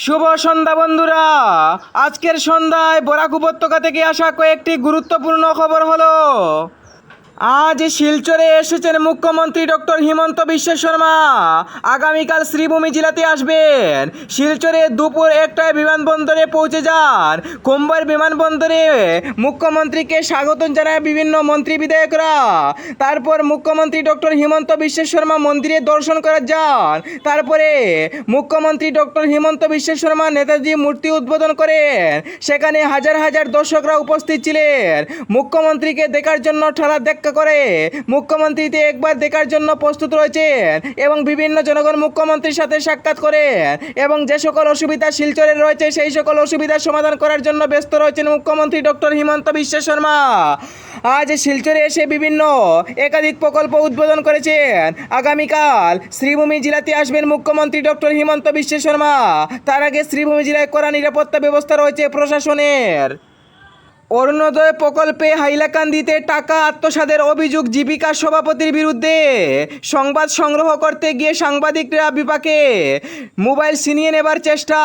শুভ সন্ধ্যা বন্ধুরা। আজকের সন্ধ্যায় বরাক উপত্যকা থেকে আসা কয়েকটি গুরুত্বপূর্ণ খবর হলো আজ শিলচরে এসেছেন মুখ্যমন্ত্রী ডক্টর হিমন্ত বিশ্ব শর্মা। আগামীকাল শ্রীভূমি জেলাতে আসবেন। শিলচরে দুপুর একটায় বিমানবন্দরে পৌঁছে যান। কুম্ভের বিমানবন্দরে মুখ্যমন্ত্রীকে স্বাগত জানায় বিভিন্ন মন্ত্রী বিধায়করা। তারপর মুখ্যমন্ত্রী ডক্টর হিমন্ত বিশ্ব শর্মা মন্দিরে দর্শন করা যান। তারপরে মুখ্যমন্ত্রী ডক্টর হিমন্ত বিশ্ব শর্মা নেতাজি মূর্তি উদ্বোধন করেন। সেখানে হাজার হাজার দর্শকরা উপস্থিত ছিলেন। মুখ্যমন্ত্রীকে দেখার জন্য ঠালা দেখা করে, মুখ্যমন্ত্রীতে একবার দেখার জন্য প্রস্তুত রয়েছেন এবং বিভিন্ন জনগণ মুখ্যমন্ত্রীর সাথে সাক্ষাৎ করেন এবং যে সকল অসুবিধা শিলচরে রয়েছে, সেই সকল অসুবিধার সমাধান করার জন্য ব্যস্ত রয়েছেন মুখ্যমন্ত্রী ডক্টর হিমন্ত বিশ্ব শর্মা। আজ শিলচরে এসে বিভিন্ন একাধিক প্রকল্প উদ্বোধন করেছেন। আগামীকাল শ্রীভূমি জেলাতে আসবেন মুখ্যমন্ত্রী ডক্টর হিমন্ত বিশ্ব শর্মা। তার আগে শ্রীভূমি জেলায় করা নিরাপত্তা ব্যবস্থা রয়েছে প্রশাসনের। অরুণোদয় প্রকল্পে হাইলাকান্দিতে টাকা আত্মসাদের অভিযোগ জীবিকা সভাপতির বিরুদ্ধে। সংবাদ সংগ্রহ করতে গিয়ে সাংবাদিকরা বিপাকে। মোবাইল ছিনিয়ে নেবার চেষ্টা।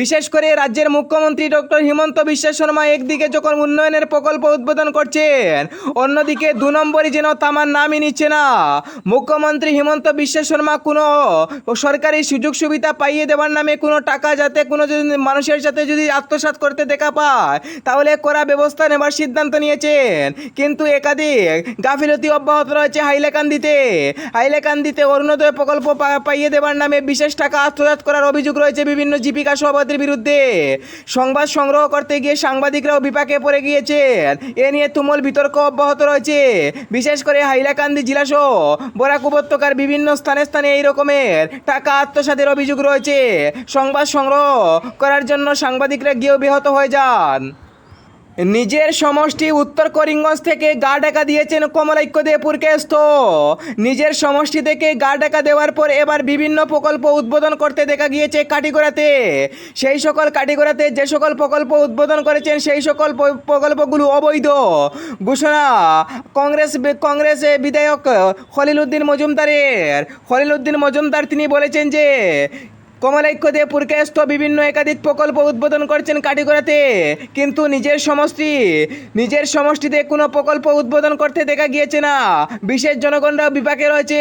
বিশেষ করে রাজ্যের মুখ্যমন্ত্রী ডক্টর হিমন্ত বিশ্ব শর্মা একদিকে যখন উন্নয়নের প্রকল্প উদ্বোধন করছেন, অন্যদিকে দু নম্বরই যেন তামার নামই নিচ্ছে না। মুখ্যমন্ত্রী হিমন্ত বিশ্ব শর্মা কোনো সরকারি সুযোগ সুবিধা পাইয়ে দেওয়ার নামে কোনো টাকা যাতে কোনো যদি মানুষের সাথে যদি আত্মসাৎ করতে দেখা পায়, তাহলে করা ব্যবস্থা নেবার সিদ্ধান্ত নিয়েছেন। কিন্তু একাধিক গাফিলতি অব্যাহত রয়েছে হাইলাকান্দিতে। হাইলাকান্দিতে অরুণোদয় প্রকল্প পাইয়ে দেওয়ার নামে বিশেষ টাকা আত্মসাৎ করার অভিযোগ রয়েছে বিভিন্ন জীবিকা সভাপতির বিরুদ্ধে। সংবাদ সংগ্রহ করতে গিয়ে সাংবাদিকরাও বিপাকে পড়ে গিয়েছেন। এ নিয়ে তুমুল বিতর্ক অব্যাহত রয়েছে। বিশেষ করে হাইলাকান্দি জেলাসহ বরাক উপত্যকার বিভিন্ন স্থানে স্থানে এই রকমের টাকা আত্মসাতের অভিযোগ রয়েছে। সংবাদ সংগ্রহ করার জন্য সাংবাদিকরা গিয়েও ব্যাহত হয়ে যান। নিজের সমষ্টি উত্তর করিমগঞ্জ থেকে গা ডাকা দিয়েছেন কমলাক্য দেপুরকেস্ত নিজের সমষ্টি থেকে গা ডাকা দেওয়ার পর এবার বিভিন্ন প্রকল্প উদ্বোধন করতে দেখা গিয়েছে কাটিগড়াতে। সেই সকল কাটিগড়াতে যে সকল প্রকল্প উদ্বোধন করেছেন, সেই সকল প্রকল্পগুলো অবৈধ। ঘোষণা কংগ্রেস কংগ্রেস বিধায়ক খলিল উদ্দিন মজুমদারের। খলিল উদ্দিন মজুমদার তিনি বলেছেন যে কমলাক্ষ দেবপুরকেস্ত বিভিন্ন একাধিক প্রকল্প উদ্বোধন করছেন কাটিগড়াতে। কিন্তু নিজের সমষ্টি, নিজের সমষ্টিতে কোনো প্রকল্প উদ্বোধন করতে দেখা গিয়েছে না। বিশেষ জনগণরাও বিপাকে রয়েছে।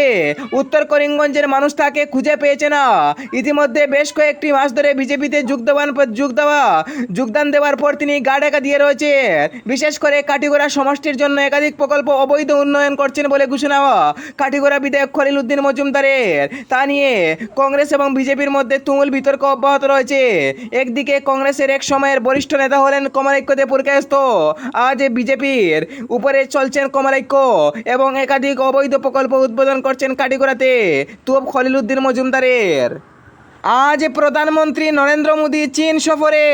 উত্তর করিমগঞ্জের মানুষ তাকে খুঁজে পেয়েছে না। ইতিমধ্যে বেশ কয়েকটি মাস ধরে বিজেপিতে যোগ দেওয়ান যোগ দেওয়া, যোগদান দেওয়ার পর তিনি গা ডাকা দিয়ে রয়েছে বিশেষ করে কাটিগড়া সমষ্টির জন্য একাধিক প্রকল্প অবৈধ উন্নয়ন করছেন বলে ঘোষণা কাটিগড়া বিধায়ক খলিল উদ্দিন মজুমদারের। তা নিয়ে কংগ্রেস এবং বিজেপির মধ্যে তুমুল বিতর্ক অব্যাহত রয়েছে। একদিকে কংগ্রেসের এক সময়ের বরিষ্ঠ নেতা হলেন কমলাক্য দেপুরকায়স্ত আজ বিজেপির উপরে চলছেন কমলাক্য এবং একাধিক অবৈধ প্রকল্প উদ্বোধন করছেন কাটিগড়াতে তুব খলিল উদ্দিন মজুমদারের। আজ প্রধানমন্ত্রী নরেন্দ্র মোদী চীন সফরে।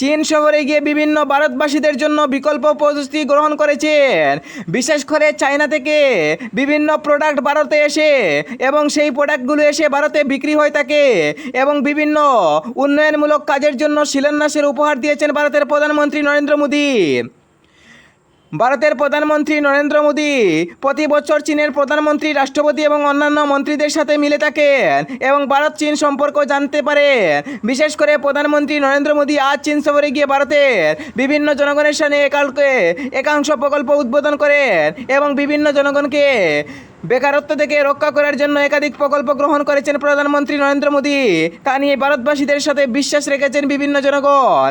চীন সফরে গিয়ে বিভিন্ন ভারতবাসীদের জন্য বিকল্প প্রযুক্তি গ্রহণ করেছেন। বিশেষ করে চায়না থেকে বিভিন্ন প্রোডাক্ট ভারতে এসে এবং সেই প্রোডাক্টগুলো এসে ভারতে বিক্রি হয়ে থাকে এবং বিভিন্ন উন্নয়নমূলক কাজের জন্য শিলান্যাসের উপহার দিয়েছেন ভারতের প্রধানমন্ত্রী নরেন্দ্র মোদী। ভারতের প্রধানমন্ত্রী নরেন্দ্র মোদী প্রতি বছর চীনের প্রধানমন্ত্রী, রাষ্ট্রপতি এবং অন্যান্য মন্ত্রীদের সাথে মিলে থাকেন এবং ভারত চীন সম্পর্ক জানতে পারেন বিশেষ করে প্রধানমন্ত্রী নরেন্দ্র মোদী আজ চীন সফরে গিয়ে ভারতের বিভিন্ন জনগণের সামনে একালকে একাংশ প্রকল্প উদ্বোধন করেন এবং বিভিন্ন জনগণকে বেকারত্ব থেকে রক্ষা করার জন্য একাধিক প্রকল্প গ্রহণ করেছেন প্রধানমন্ত্রী নরেন্দ্র মোদী। তা নিয়ে ভারতবাসীদের সাথে বিশ্বাস রেখেছেন বিভিন্ন জনগণ।